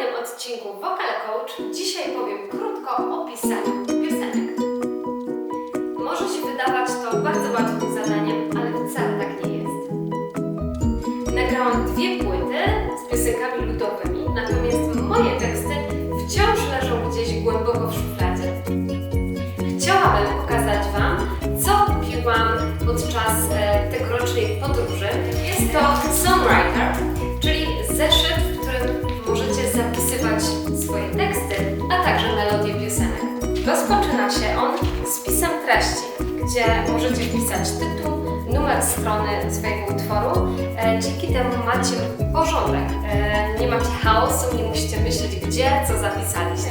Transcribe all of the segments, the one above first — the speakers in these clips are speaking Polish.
kolejnym odcinku Vocal Coach dzisiaj powiem krótko o pisaniu piosenek. Może się wydawać to bardzo łatwym zadaniem, ale wcale tak nie jest. Nagrałam dwie płyty z piosenkami ludowymi, natomiast moje teksty wciąż leżą gdzieś głęboko w szufladzie. Chciałabym pokazać Wam, co kupiłam podczas e, tegorocznej podróży. Jest to Songwriter, Rozpoczyna się on z pisem treści, gdzie możecie wpisać tytuł, numer strony swojego utworu. E, dzięki temu macie porządek. E, nie macie chaosu, nie musicie myśleć, gdzie, co zapisaliście.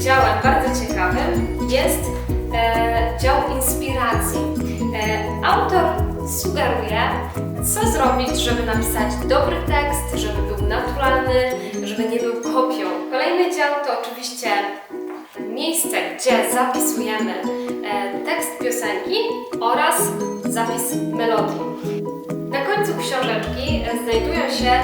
Działem bardzo ciekawym jest e, dział inspiracji. Autor sugeruje, co zrobić, żeby napisać dobry tekst, żeby był naturalny, żeby nie był kopią. Kolejny dział to oczywiście miejsce, gdzie zapisujemy e, tekst piosenki oraz zapis melodii. Na końcu książeczki e, znajdują się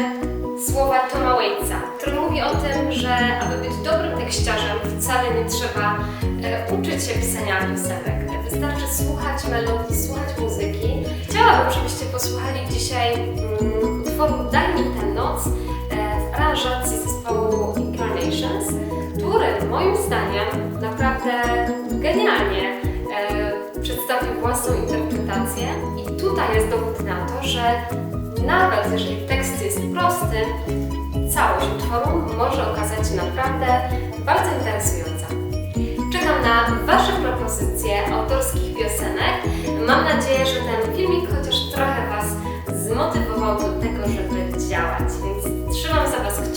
słowa Toma Waitsa, który mówi o tym, że aby być dobrym tekściarzem wcale nie trzeba e, uczyć się pisania piosenek. Wystarczy słuchać melodii, słuchać muzyki. Chciałabym, żebyście posłuchali dzisiaj mm, utworu Daj mi tę noc w aranżacji zespołu Incarnations, moim zdaniem naprawdę genialnie e, przedstawił własną interpretację i tutaj jest dowód na to, że nawet jeżeli tekst jest prosty, całość utworu może okazać się naprawdę bardzo interesująca. Czekam na Wasze propozycje autorskich piosenek. Mam nadzieję, że ten filmik chociaż trochę Was zmotywował do tego, żeby działać, więc trzymam za Was kciuki.